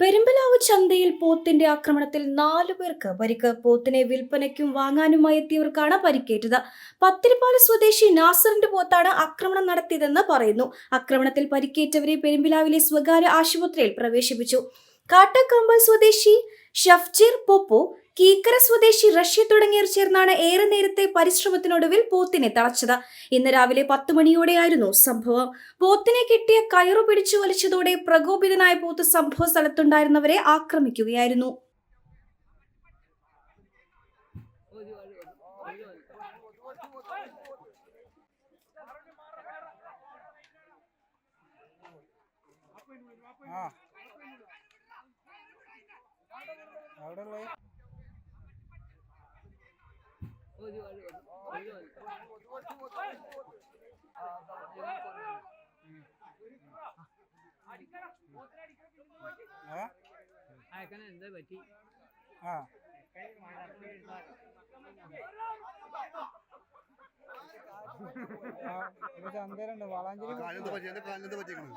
പെരുമ്പലാവ് ചന്തയിൽ പോത്തിന്റെ ആക്രമണത്തിൽ നാലു പേർക്ക് പരിക്ക് പോത്തിനെ വിൽപ്പനയ്ക്കും വാങ്ങാനുമായി എത്തിയവർക്കാണ് പരിക്കേറ്റത്. പത്തിരിപ്പാല സ്വദേശി നാസറിന്റെ പോത്താണ് ആക്രമണം നടത്തിയതെന്ന് പറയുന്നു. ആക്രമണത്തിൽ പരിക്കേറ്റവരെ പെരുമ്പിലാവിലെ സ്വകാര്യ ആശുപത്രിയിൽ പ്രവേശിപ്പിച്ചു. കാട്ടക്കമ്പൽ സ്വദേശി ഷഫ്ജീർ പോപ്പോ കീക്കര സ്വദേശി റഷ്യ തുടങ്ങിയവർ ചേർന്നാണ് ഏറെ നേരത്തെ പരിശ്രമത്തിനൊടുവിൽ പോത്തിനെ തളച്ചത്. ഇന്ന് രാവിലെ പത്ത് മണിയോടെയായിരുന്നു സംഭവം. പോത്തിനെ കെട്ടിയ കയറു പിടിച്ചു വലിച്ചതോടെ പ്രകോപിതനായ പോത്ത് സംഭവ സ്ഥലത്തുണ്ടായിരുന്നവരെ ആക്രമിക്കുകയായിരുന്നു. ആ. അവിടെ അയക്കണ എന്താ പറ്റി ആ ചന്തയിലുണ്ട്. വളാഞ്ചേരി കാലിനെന്ത് പറ്റി എന്റെ കാലിനെന്ത് പറ്റിയേക്കണത്